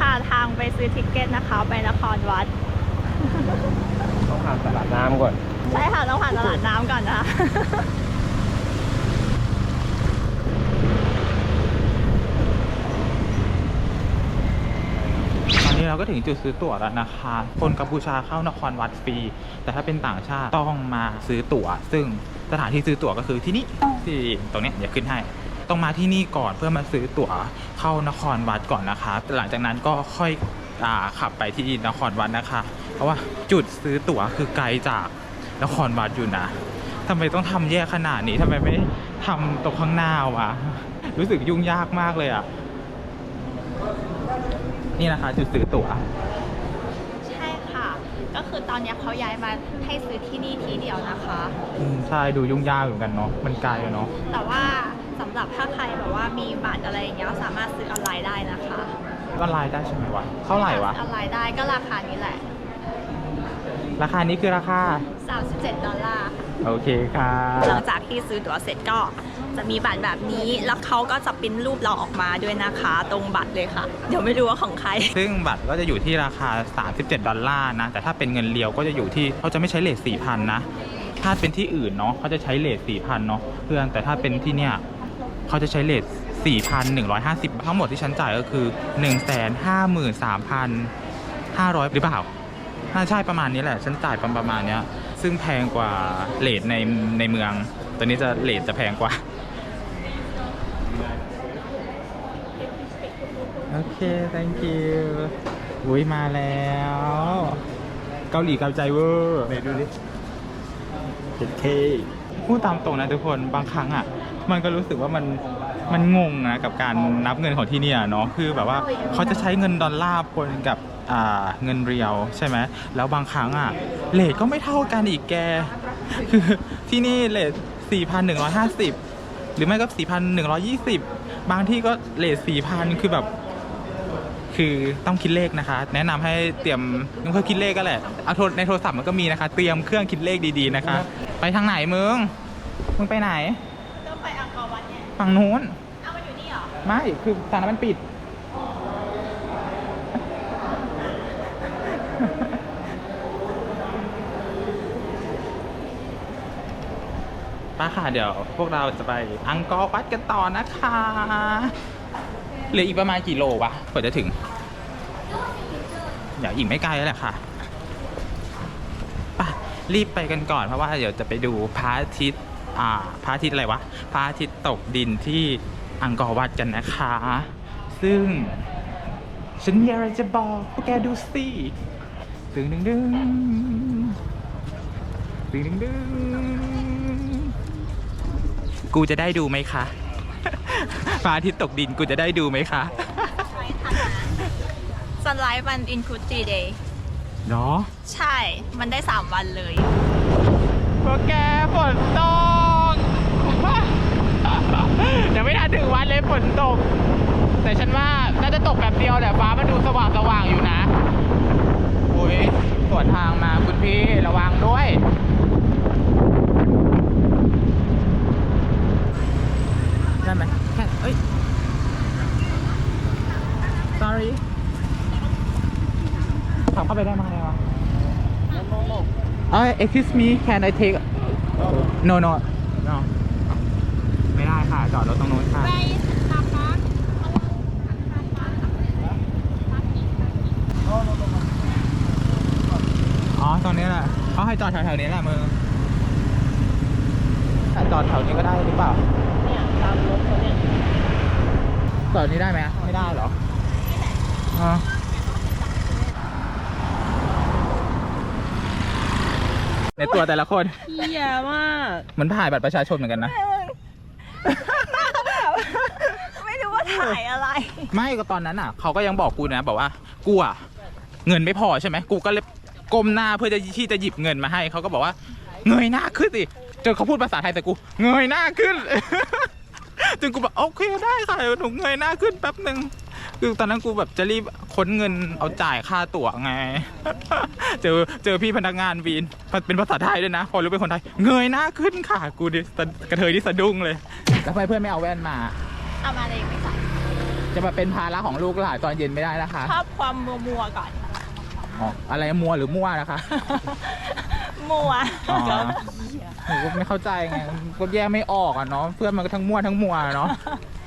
ค่ะ ทางไปซื้อทิกเก็ตนะคะ ไปนครวัด ต้องผ่านตลาดน้ำก่อน ใช่ค่ะ ต้องผ่านตลาดน้ำก่อนนะคะตอนนี้เราก็ถึงจุดซื้อตั๋วแล้วนะคะ คนกัมพูชาเข้านครวัดฟรี แต่ถ้าเป็นต่างชาติต้องมาซื้อตั๋ว ซึ่งสถานที่ซื้อตั๋วก็คือที่นี่ที่ตรงเนี้ยเดี๋ยวขึ้นให้ ต้องมาที่นี่ก่อนเพื่อมาซื้อตั๋วเข้านครวัดก่อนนะคะ หลังจากนั้นก็ค่อยอ่าขับไปที่นครวัดนะคะ เพราะว่าจุดซื้อตั๋วคือไกลจากนครวัดอยู่นะทำไมต้องทำแยกขนาดนี้ทำไมไม่ทำตรงข้างหน้าวะรู้สึกยุ่งยากมากเลยอะนี่นะคะ จุดซื้อตั๋ว ใช่ค่ะ ก็คือตอนเนี้ยเขาย้ายมาให้ซื้อที่นี่ที่เดียวนะคะ อืมใช่ดูยุ่งยากเหมือนกันเนาะมันไกลอะเนาะแต่ว่า สำหรับถ้าใครแบบว่ามีบัตรอะไรอย่างเงี้ยก็สามารถซื้อออนไลน์ได้นะคะออนไลน์ได้ใช่ไหมวะ เท่าไหร่วะ ออนไลน์ได้ก็ราคานี้แหละ ราคานี้คือราคา 37 ดอลลาร์โอเคค่ะ หลังจากที่ซื้อตั๋วเสร็จก็จะมีบัตรแบบนี้แล้วเขาก็จะปริ้นรูปเราออกมาด้วยนะคะ ตรงบัตรเลยค่ะ เดี๋ยวไม่รู้ว่าของใคร ซึ่งบัตรก็จะอยู่ที่ราคา 37 ดอลลาร์นะ แต่ถ้าเป็นเงินเรียวก็จะอยู่ที่เขาจะไม่ใช้เลท4,000 นะ ถ้าเป็นที่อื่นเนาะเขาจะใช้เลท4,000 เนาะเพื่อน แต่ถ้าเป็นที่เนี่ย เขาจะใช้เลท4,150 ทั้งหมดที่ฉันจ่ายก็คือ 153,500 หรือเปล่าน่าใช่ประมาณนี้แหละ ฉันจ่ายประมาณเนี้ย ซึ่งแพงกว่าเลทในในเมือง ตัวนี้จะเลทจะแพงกว่า โอเค thank you อุ้ยมาแล้ว เกาหลีเกาใจเวอร์ไหนดูดิเจ็ดเคพูดตามตรงนะทุกคนบางครั้งอะ มันก็รู้สึกว่ามันมันงงนะกับการนับเงินของที่เนี่ยเนาะคือแบบว่าเขาจะใช้เงินดอลลาร์ปนกับเงินเรียวใช่ไหมแล้วบางครั้งอะเลทก็ไม่เท่ากันอีกแก คือที่นี่เลท4,150 หรือไม่ก็ 4,120 บางที่ก็เลท4,000 คือแบบคือต้องคิดเลขนะคะ แนะนำให้เตรียมเครื่องคิดเลขก็แหละเอาโทรในโทรศัพท์มันก็มีนะคะ เตรียมเครื่องคิดเลขดีๆนะคะ ไปทางไหนมึง มึงไปไหน ฝั่งนู้น เอามันอยู่นี่เหรอ ไม่ คือสถานะมันปิด ป้าค่ะ เดี๋ยว พวกเราจะไปอังกอร์วัดกันต่อนะคะ เหลืออีกประมาณกี่โลวะกว่าจะถึงเดี๋ยวอีกไม่ไกลแล้วแหละค่ะไป่ะรีบไปกันก่อนเพราะว่าเดี๋ยวจะไปดูพระอาทิตย์อ่า พระอาทิตย์อะไรวะพระอาทิตย์ตกดินที่อังกอร์วัดกันนะคะ ซึ่งฉันมีอะไรจะบอกพวกแกดูสิดึงดึงดึงดึงดึงดึงกูจะได้ดูไหมคะพระอาทิตย์ตกดินกูจะได้ดูไหมคะใช่ทันนะซันไลฟ์มันอินคูตีเดย์เนาะใช่ มันได้ 3 วันเลยพวกแกฝนตกเดี๋ ยวไม่ทันถึงวันเลยฝนตก แต่ฉันว่าน่าจะตกแบบเดียวแต่ฟ้ามันดูสว่างสว่างๆอยู่นะโอ้ยสวนทางมาคุณพี่ระวังด้วยได้ไหมแค่เอ้ย sorry ขับเข้าไปได้ไหมวะเอ้ย excuse me can I take no no no ไม่ได้ ค่ะจอดรถตรงนู้นค่ะอ๋อ ตรงนี้แหละเขาให้จอดแถวๆนี้แหละมึงแต่จอดแถวนี้ก็ได้หรือเปล่า เนี่ยตามรถเขาเนี่ยจอดนี้ได้ไหมไม่ได้เหรออ๋อในตัวแต่ละคนเฮียมาก เหมันถ่ายบัตรประชาชนเหมือนกันนะ ไม่รู้ว่าถ่ายอะไร ไม่ก็ตอนนั้นอะเขาก็ยังบอกกูนะบอกว่ากูอะเงินไม่พอใช่ไหมกูก็เลยก้มหน้าเพื่อจะที่จะหยิบเงินมาให้เขาก็บอกว่า เงยหน้าขึ้นสิจนเขาพูดภาษาไทยแต่กู เงยหน้าขึ้น จนกูแบบโอเคได้ค่ะหนูเงยหน้าขึ้นแป๊บหนึ่งคือตอนนั้นกูแบบจะรีบค้นเงินเอาจ่ายค่าตั๋วไง เจอเจอพี่พนักงานวีนเป็นภาษาไทยด้วยนะ พอรู้เป็นคนไทย เงยหน้าขึ้นค่ะ กูดิสะกระเทยที่สะดุ้งเลย แล้วทำไมเพื่อนไม่เอาแว่นมา เอามาเลยไม่ใส่ จะมาเป็นภาระของลูกหลานตอนเย็นไม่ได้นะคะ ชอบความมัวมัวๆก่อน อ๋อ อะไรมัวหรือมั่วนะคะ มัวอ๋อหนูก็ไม่เข้าใจไงก็แยกไม่ออกอะเนาะเพื่อนมันก็ทั้งมั่วทั้งมัวเนาะเนี่ยนะ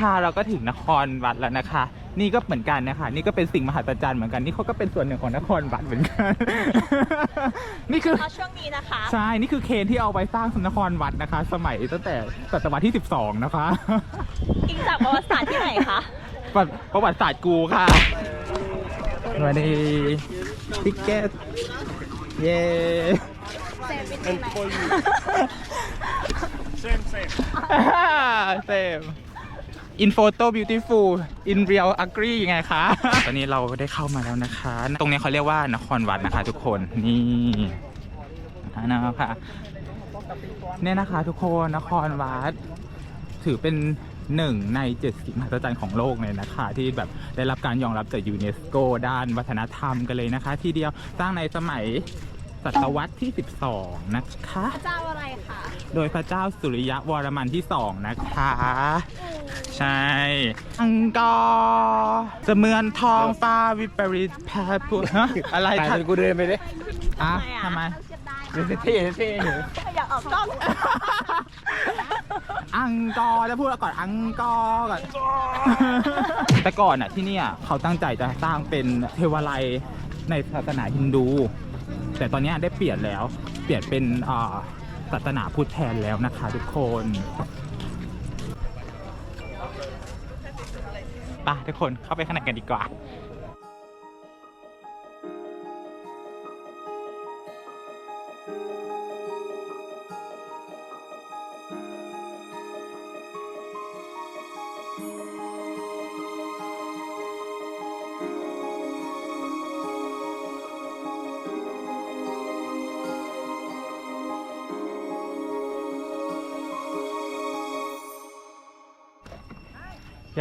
ค่ะเราก็ถึงนครวัดแล้วนะคะ นี่ก็เหมือนกันนะคะ นี่ก็เป็นสิ่งมหัศจรรย์เหมือนกันนี่เขาก็เป็นส่วนหนึ่งของนครวัดเหมือนกัน นี่คือเพราะช่วงนี้นะคะ ใช่นี่คือเคนที่เอาไปสร้างนครวัดนะคะ สมัยตั้งแต่ศตวรรษที่ 12 นะคะอิงจากประวัติศาสตร์ที่ไหนคะ ประประวัติศาสตร์กูค่ะมาดีทิกเก็ตเย้เซฟวิธีไหม เซม in photo beautiful in real ugly ยังไงคะ ตอนนี้เราได้เข้ามาแล้วนะคะ ตรงนี้เขาเรียกว่านครวัดนะคะ ทุกคน นี่อ่านะคะเนี่ยนะคะ ทุกคน นครวัด ถือเป็นหนึ่งในเจ็ดสิ่งมหัศจรรย์ของโลกเลยนะคะ ที่แบบได้รับการยอมรับจากยูเนสโกด้านวัฒนธรรมกันเลยนะคะ ที่เดียวสร้างในสมัย ศตวรรษที่ 12 นะคะเจ้าอะไรคะโดยพระเจ้าสุริยะวรมันที่สองนะคะ ใช่อังกอร์เสมือนทองฟ้าวิปริตแพรพุฮะอะไรไปท่านกูเดินไปดิอะทำทำไมไม เดินเท่เท่อยากออกกล้องอังกอร์แล้วพูดก่อนอังกอร์ก่อน แต่ก่อนอะที่เนี่ยเขาตั้งใจจะสร้างเป็นเทวาลัยในศาสนาฮินดู แต่ตอนนี้ได้เปลี่ยนแล้ว เปลี่ยนเป็นศาสนาพุทธแทนแล้วนะคะทุกคนไปทุกคนเข้าไปข้างในกันดีกว่า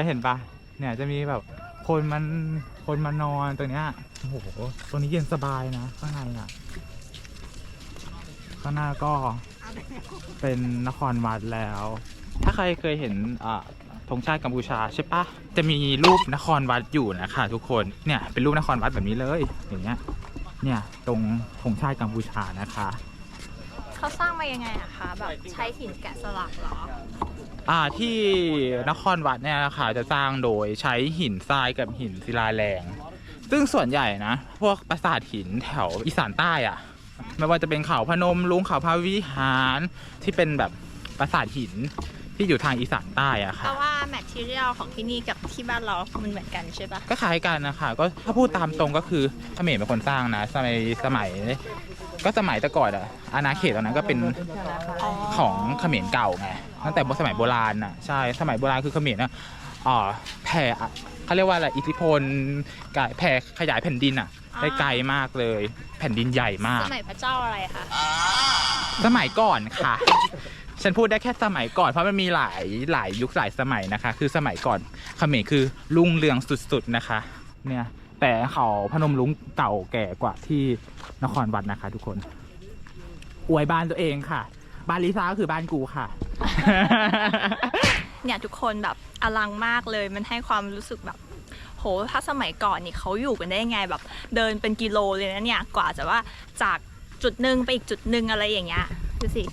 เห็นปะเนี่ยจะมีแบบคนมันคนมานอนตรงเนี้ยโอ้โหตรงนี้เย็นสบายนะข้างในอะข้างหน้าก็เป็นนครวัดแล้ว ถ้าใครเคยเห็นอ่าธงชาติกัมพูชาใช่ปะจะมีรูปนครวัดอยู่นะคะทุกคนเนี่ยเป็นรูปนครวัดแบบนี้เลยอย่างเงี้ยเนี่ยตรงธงชาติกัมพูชานะคะ เขาสร้างมายังไงอะคะแบบใช้หินแกะสลักเหรอ อ่าที่นครวัดเนี่ยนะคะจะสร้างโดยใช้หินทรายกับหินศิลาแรง ซึ่งส่วนใหญ่นะ พวกปราสาทหินแถวอีสานใต้อะไม่ว่าจะเป็นเขาพนมลุงเขาพระวิหารที่เป็นแบบปราสาทหินที่อยู่ทางอีสานใต้อะเพค่ะ ราะว่าแมทเทียลของที่นี่กับที่บ้านเรามันเหมือนกันใช่ปะก็คล้ายกันนะคะก็ถ้าพูดตามตรงก็คือเขมรเป็นคนสร้างนะ สมัยสมัย ก็สมัยแต่ก่อนอะอาณาเขตตอนนั้นก็เป็นอ๋อของเขมรเก่าไง ตั้งแต่สมัยโบราณน่ะใช่สมัยโบราณคือเขมรน่ะอ่าแผ่อะเขาเรียกว่าอะไรอิทธิพลกายแผ่ขยายแผ่นดินอะได้ไกลมากเลย แผ่นดินใหญ่มาก สมัยพระเจ้าอะไรคะสมัยก่อนค่ะ ฉันพูดได้แค่สมัยก่อนเพราะมันมีหลายหลายยุคหลายสมัยนะคะ คือสมัยก่อนเขมรคือรุ่งเรืองสุดๆนะคะ เนี่ยแต่เขาพนมรุ้งเก่าแก่กว่าที่นครวัดนะคะ ทุกคน อวยบ้านตัวเองค่ะ บ้านลิซ่าก็คือบ้านกูค่ะ เนี่ยทุกคนแบบอลังมากเลยมันให้ความรู้สึกแบบโหถ้าสมัยก่อนนี่เขาอยู่กันได้ยังไงแบบเดินเป็นกิโลเลยนะเนี่ยกว่าจะว่าจากจุดหนึ่งไปอีกจุดหนึ่งอะไรอย่างเงี้ยดูสิ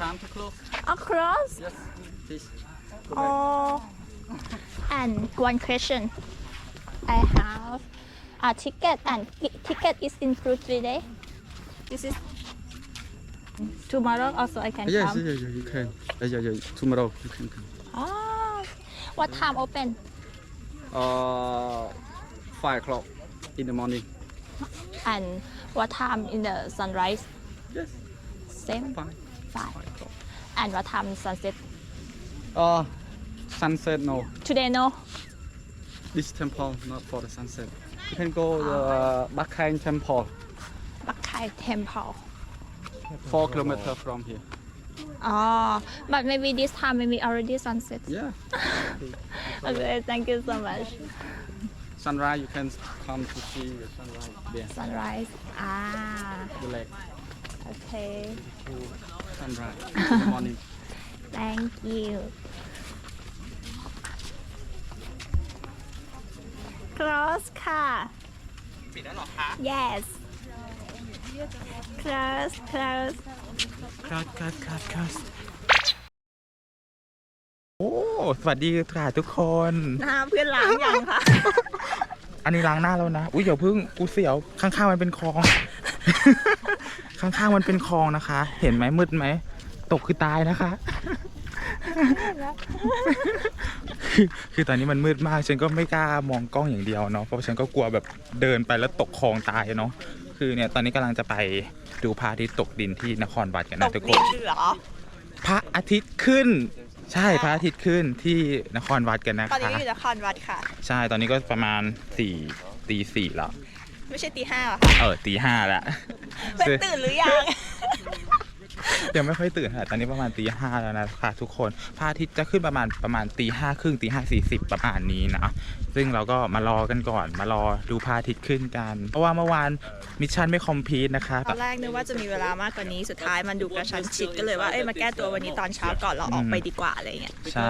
Time to close across Yes please Oh, and one question. I have a ticket, and ti- ticket is included today. This is tomorrow. Also, I can Yes, come. yeah, yeah, you can. Yeah, yeah, tomorrow you can come. Ah, what time open? Uh, five o'clock in the morning. And what time in the sunrise? Yes, Same. Five. Five o'clock. And what time sunset? Uh, sunset no. Today, no. This temple not for the sunset. You can go the uh, Bakhang temple, Bakai Temple four kilometer from here. Oh, but maybe this time maybe already sunset. Yeah. Okay, thank you so much. Sunrise you can come to see the sunrise there. Sunrise. Ah, The lake okay. to sunrise in the morning. thank you close ค่ะ ปิดแล้วหรอคะ yes close close ครับครับครับครับโอ้ สวัสดีค่ะทุกคนหน้าเพื่อนล้างยังคะอันนี้ล้างหน้าแล้วนะ อุ้ยเดี๋ยวพึ่งกูเสียว ข้างๆมันเป็นคลอง ข้างๆมันเป็นคลองนะคะ เห็นไหมมืดไหม ตกคือตายนะคะ คือคือตอนนี้มันมืดมาก ฉันก็ไม่กล้ามองกล้องอย่างเดียวเนาะ เพราะฉันก็กลัวแบบเดินไปแล้วตกคลองตายเนาะ คือเนี่ยตอนนี้กำลังจะไปดูพระอาทิตย์ตกดินที่นครวัดกันตนะกทุกคดินนเหรอพระอาทิตย์ขึ้น ใช่พระอาทิตย์ขึ้นที่นครวัดกันนะตอนนี้คะอยู่นครวัดค่ะ ใช่ตอนนี้ก็ประมาณสี่ตีสี่แล้ว ไม่ใช่ตีห้าเหรอคะเออตีห้าแล้วเป็นตื่นหรือยัง ยังไม่ค่อยตื่นค่ะตอนนี้ประมาณตีห้าแล้วนะคะทุกคนพระอาทิตย์จะขึ้นประมาณประมาณตีห้าครึ่งตีห้าสี่สิบประมาณนี้นะซึ่งเราก็มารอกันก่อน มารอดูพระอาทิตย์ขึ้นกัน เพราะว่าเมื่อวานมิชชั่นไม่คอมพลีทนะคะตอนแรกนึกว่าจะมีเวลามากกว่านี้สุดท้ายมันดูกระชั้นชิดก็เลยว่าเอ้ยมาแก้ตัววันนี้ตอนเช้าก่อนเราออกไปดีกว่าอะไรเงี้ยใช่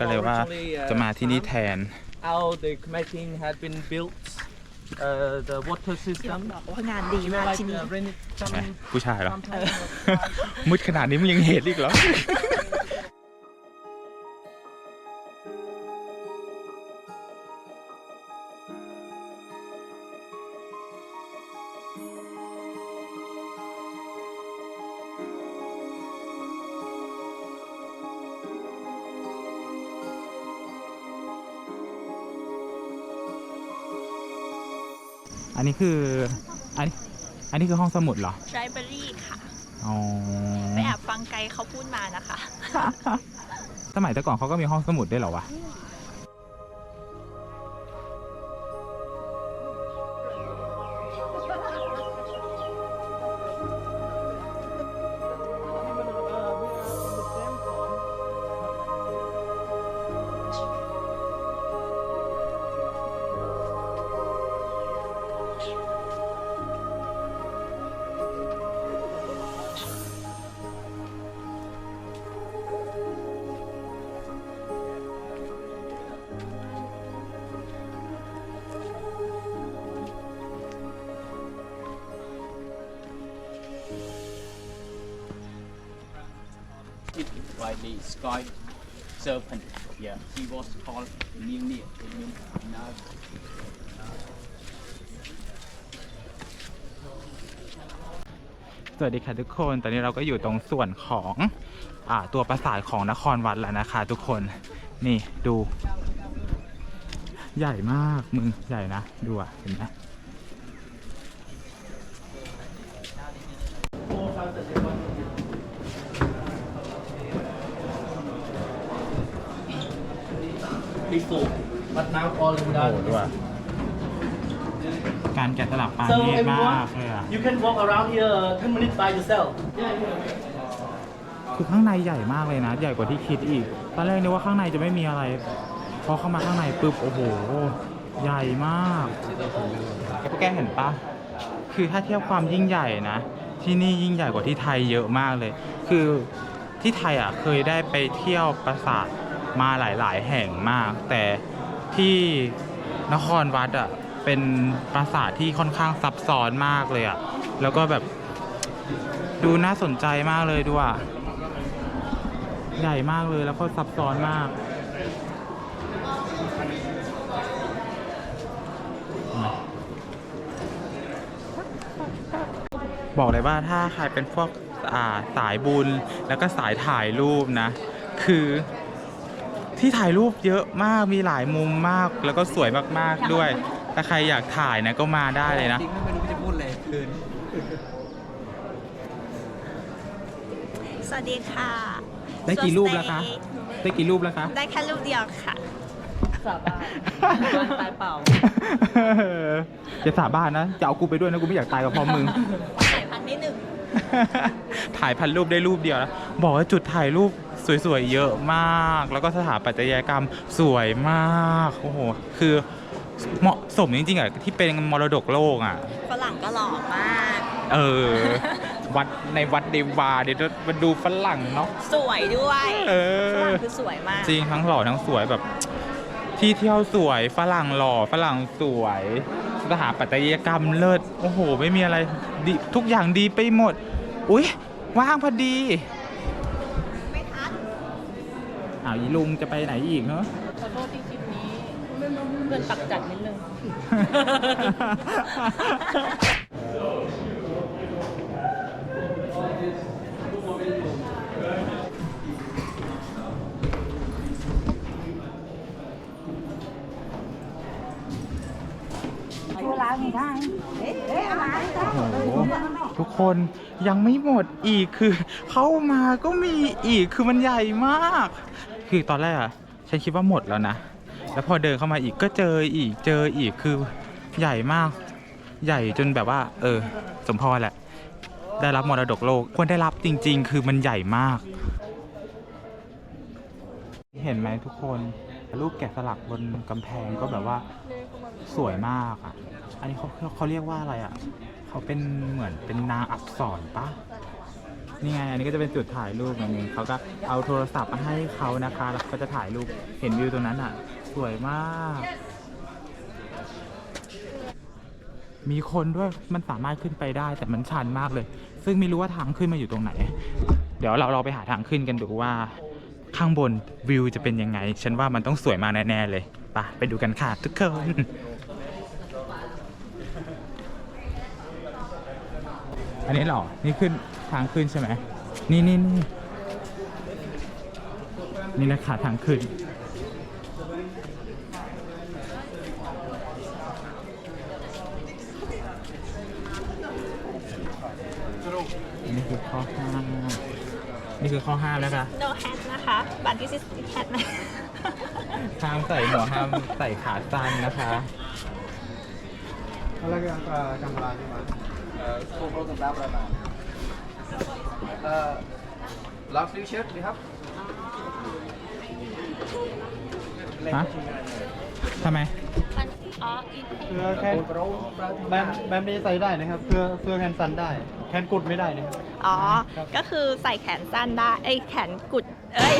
ก็เลยว่าจะมาที่นี่แทน how the Khmer had been built uh, the water ที่ system บอกว่างานดีมาก like ที่นี่ uh, rain ใช่ some ผู้ชายเหรอ sometime มืดขนาดนี้มึงยังเห็นอีกเหรอ นนี้คืออันนี้อันนี้คือห้องสมุดเหรอไ i เบอรี่ค่ะ อ๋อไปแอบฟังไกด์เขาพูดมานะคะ สมัยแต่ก่อนเขาก็มีห้องสมุดด้วยเหรอวะ it by the sky serpent. Yeah, he was called Mimir. Now สวัสดีค่ะทุกคน ตอนนี้เราก็อยู่ตรงส่วนของอาตัวปราสาทของนครวัดแล้วนะคะทุกคน นี่ดู ใหญ่มากมึงใหญ่นะ ดูอะเห็นไหม all โอ้ without ดูอะการแกะสลักปา So เนีตมาก everyone, เลยอะ you can walk around here 10 minutes by yourself. คือข้างในใหญ่มากเลยนะ ใหญ่กว่าที่คิดอีก ตอนแรกนึกว่าข้างในจะไม่มีอะไร พอเข้ามาข้างในปุ๊บ โอ้โห ใหญ่มากพวกแกเห็นปะ คือถ้าเทียบความยิ่งใหญ่นะ ที่นี่ยิ่งใหญ่กว่าที่ไทยเยอะมากเลย คือที่ไทยอะเคยได้ไปเที่ยวปราสาทมาหลาย ๆ แห่งมาก แต่ที่ นครวัดอะเป็นปราสาทที่ค่อนข้างซับซ้อนมากเลยอะแล้วก็แบบดูน่าสนใจมากเลยด้วยใหญ่มากเลยแล้วก็ซับซ้อนมากบอกเลยว่าถ้าใครเป็นพวกอ่าสายบุญแล้วก็สายถ่ายรูปนะ คือ ที่ถ่ายรูปเยอะมากมีหลายมุมมาก แล้วก็สวยมากๆด้วย ถ้าใครอยากถ่ายนะก็มาได้เลยนะจริงไม่รู้จะพูดอะไรคืนสวัสดีค่ะได้กี่รูปแล้วคะได้กี่รูปแล้วคะได้แค่รูปเดียวค่ะตายเปล่าจะสาบานนะจะเอากูไปด้วยนะกูไม่อยากตายกับพ่อมึงสายพันธุ์ที่หนึ่งถ่ายพันรูปได้รูปเดียวนะบอกว่าจุดถ่ายรูป สวยๆเยอะมาก แล้วก็สถาปัตยกรรมสวยมากโอ้โหคือเหมาะสมจริงๆอะที่เป็นมรดกโลกอะฝรั่งก็หล่อมาก เออโหวัดในวัดเดวาเดี๋ยวจะมาดูฝรั่งเนาะสวยด้วยเออฝรั่งคือสวยมาก จริงทั้งหล่อทั้งสวยแบบ ที่เที่ยวสวยฝรั่งหล่อฝรั่งสวยสถาปัตยกรรมเลิศโอ้โห ไม่มีอะไรดีทุกอย่างดีไปหมด อุ๊ย ว่างพอดีไม่ทัน อ้าวอีลุงจะไปไหนอีกเหรอขอโทษที่คลิปนี้เพื่อนตักจัดนิดนึงโอ้โหทุกคนยังไม่หมดอีกคือ เข้ามาก็มีอีกคือมันใหญ่มาก คือตอนแรกอะฉันคิดว่าหมดแล้วนะ แล้วพอเดินเข้ามาอีกก็เจออีกเจออีกคือใหญ่มาก ใหญ่จนแบบว่า เออ สมพรแหละ ได้รับมรดกโลกควรได้รับจริง ๆ คือมันใหญ่มาก เห็นไหมทุกคนรูปแกะสลักบนกำแพงก็แบบว่าสวยมากอะ อันนี้เขาเขาเรียกว่าอะไรอะ เขาเป็นเหมือนเป็นนางอักษรปะ นี่ไงอันนี้ก็จะเป็นจุดถ่ายรูปอย่างหนึงเขาก็เอาโทรศัพท์มาให้เขานะคะแล้วก็จะถ่ายรูปเห็นวิวตรงนั้นอะ สวยมาก มีคนด้วยมันสามารถขึ้นไปได้แต่มันชันมากเลย ซึ่งไม่รู้ว่าทางขึ้นมาอยู่ตรงไหน เดี๋ยวเราเราไปหาทางขึ้นกันดูว่าข้างบนวิวจะเป็นยังไง ฉันว่ามันต้องสวยมากแน่ๆเลย ไปไปดูกันค่ะทุกคนันนี้หรอ นี่ขึ้นทางขึ้นใช่ไหม นี่นี่นี่นี่นะคะทางขึ้น นี่คือข้อห้านี่คือข้อห้าแล้วค่ะ no hat นะคะบัตร this is hat นะห้ามใส่หมวกห้ามใส่ขาสั้นนะคะ อะไรกันกำลังนี่มัน 2 broken bar banana. Uh, last few shirt, we have. ฮะทำไมเสื้อแคนแบมแบมนี้ใส่ได้นะครับเสื้อเสื้อแขนสั้นได้ แขนกุดไม่ได้นะอ๋อ ก็คือใส่แขนสั้นได้ไอ้แขนกุด เอ้ย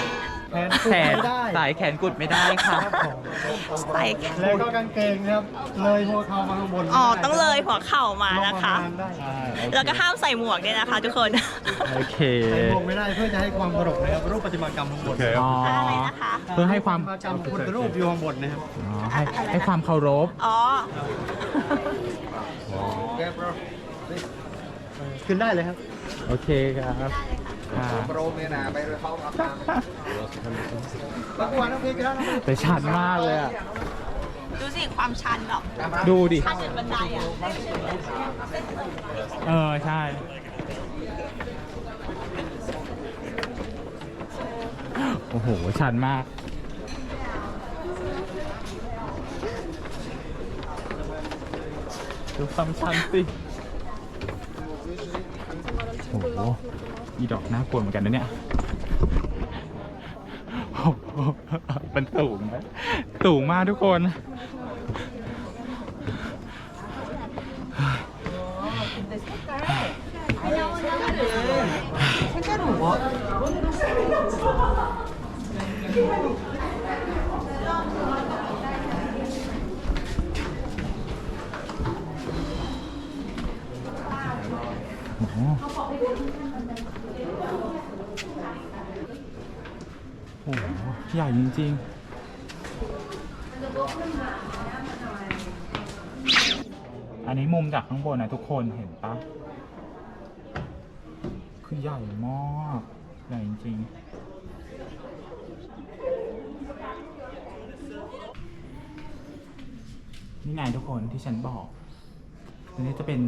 แขนกุแขดนไม่ได้ สายแขนกุดไม่ได้ค่ะครับผมใส่แขนแล้วก็กางเกงนะครับ เลยหัวเข่ามาข้างบนไม่ได้อ๋อ ต้องเลยหัวเข่ามาลงนะปรคะมาณได้แล้วก็ห้ามใส่หมวกด้วยนะคะทุกคน โอเคใส่หมวกไม่ได้เพื่อจะให้ความเคารพนะครับรูปประติมากรรมข้างบนอ๋อ อะไรนะคะ เพื่อให้ความประติมากรรมพุทธรูปอยู่ข้างบนนะครับ อ๋อให้ให้ความเคารพ อ๋อ Okay bro. ขึ้นได้เลยครับ โอเคครับ ค่ะ Pro ni nak bayar kau apa? ประกวดน้องพีกันแล้วนะครับแต่ชันมากเลยอะ ดูสิความชันแบบดูดิ ชันจนบันไดอะเออ ใช่ โอ้โห ชันมาก ดูความชันสิ โอ้โห อีดอกน่ากลัวเหมือนกันนะเนี่ยโอ้โหมันสูงนะสูงมากทุกคนโใหญ่จริงๆ อันนี้มุมจากข้างบนนะทุกคนเห็นปะคือใหญ่มากใหญ่จริงๆ นี่ไงทุกคนที่ฉันบอกอันนี้จะเป็น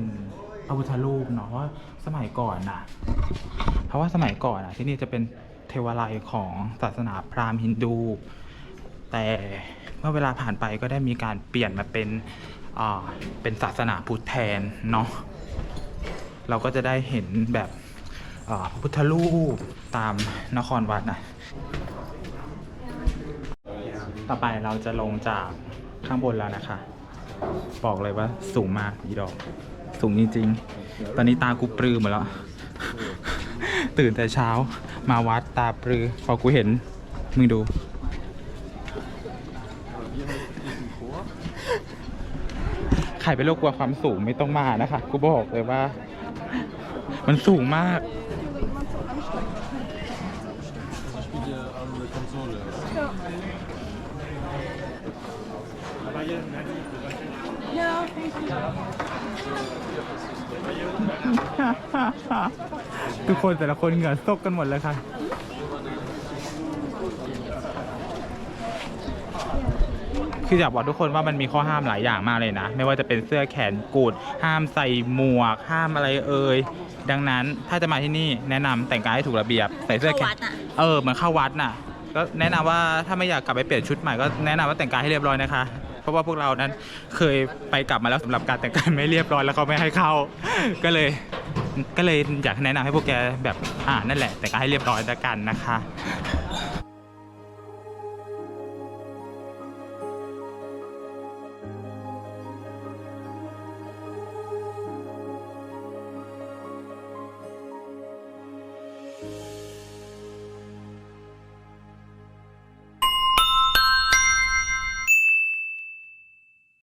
พระพุทธรูปเนาะว่าะสมัยก่อนน่ะ เพราะว่าสมัยก่อนอะที่นี่จะเป็น เทวาลัยของศาสนาพราหมณ์ฮินดู แต่เมื่อเวลาผ่านไปก็ได้มีการเปลี่ยนมาเป็นเป็นศาสนาพุทธแทนเนาะเราก็จะได้เห็นแบบพระพุทธรูปตามนครวัดนะต่อไปเราจะลงจากข้างบนแล้วนะคะ บอกเลยว่าสูงมากอีดอก สูงจริงๆ ตอนนี้ตากูปลือหมดแล้ว ตื่นแต่เช้า มาวัดตาปรือ พอกูเห็น มึงดู ใครเป็นโรคกลัวความสูงไม่ต้องมานะคะ กูบอกเลยว่า มันสูงมาก ทุกคนแต่ละคนเหงื่อซกกันหมดเลยค่ะคืออยากบอกทุกคนว่ามันมีข้อห้ามหลายอย่างมากเลยนะ ไม่ว่าจะเป็นเสื้อแขนกุด ห้ามใส่หมวก ห้ามอะไรเอ่ยดังนั้นถ้าจะมาที่นี่แนะนำแต่งกายให้ถูกระเบียบใส่เสื้อแขเข้านวัดน่ะ เออเหมือนเข้าวัดน่ะ ก็แนะนำว่าถ้าไม่อยากกลับไปเปลี่ยนชุดใหม่ก็แนะนำว่าแต่งกายให้เรียบร้อยนะคะ เพราะว่าพวกเรานั้นเคยไปกลับมาแล้วสำหรับการแต่งกายไม่เรียบร้อยแล้วเขาไม่ให้เข้า ก็เลยก็เลยอยากแนะนำให้พวกแกแบบอ่านั่นแหละแต่งกายให้เรียบร้อยแล้วกันนะคะ